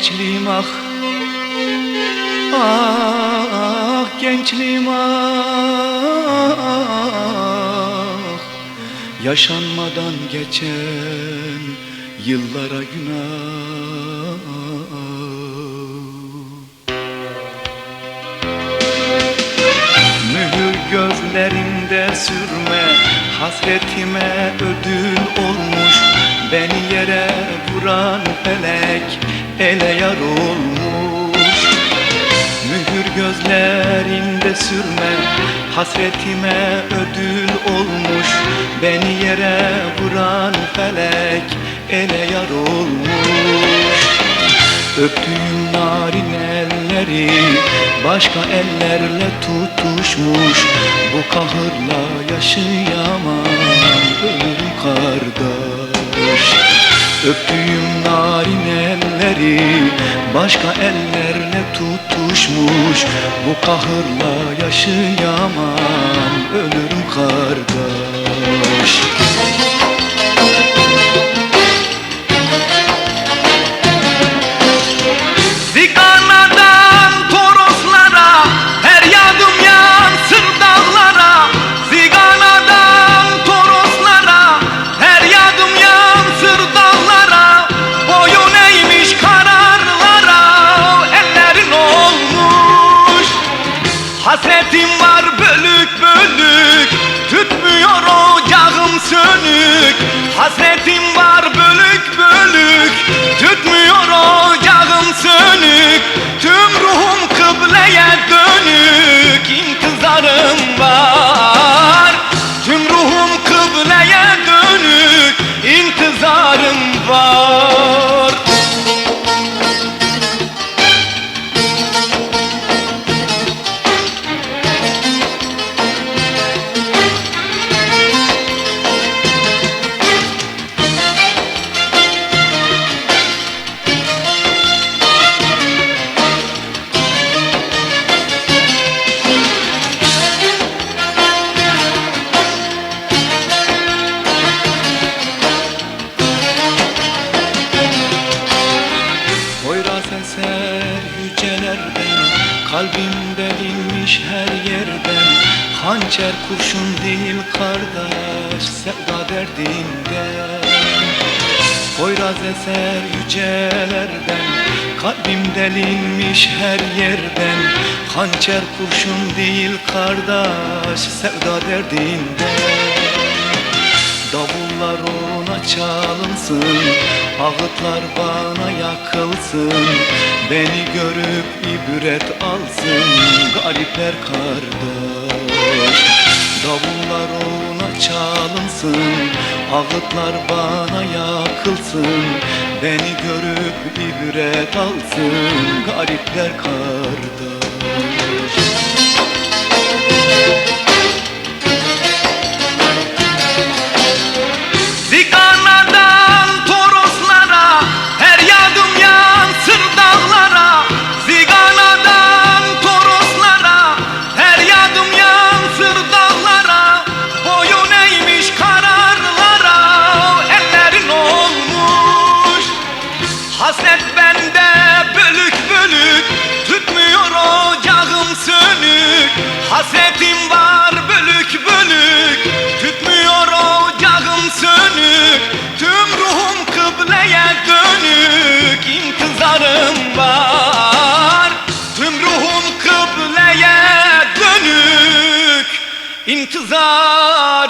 gençliğim ah. Ah gençliğim ah. Yaşanmadan geçen yıllara günah. Mühür gözlerimde sürme Hasretime ödül olmuş. Beni yere vuran felek Ele yar olmuş. Mühür gözlerinde sürme Hasretime ödül olmuş. Beni yere vuran felek Ele yar olmuş. Öptüğüm narin elleri Başka ellerle tutuşmuş. Bu kahırla yaşayamam Ölürüm kardeş. Öptüğüm narin elleri Başka ellerle tutuşmuş. Bu kahırla yaşayamam Hasretim var bölük bölük Tütmüyor ocağım sönük. Hasretim var bölük bölük Tütmüyor ocağım sönük. Tüm ruhum kıbleye dönük Kalbim delinmiş her yerden Hançer kurşun değil kardeş Sevda derdinden Poyraz eser yücelerden Kalbim delinmiş her yerden Hançer kurşun değil kardeş Sevda derdinden Davullar ona çalınsın Ağıtlar bana yakılsın Beni görüp ibret alsın Garipler kardeş. Davullar ona çalınsın Ağıtlar bana yakılsın Beni görüp ibret alsın Garipler kardeş ইন্তজার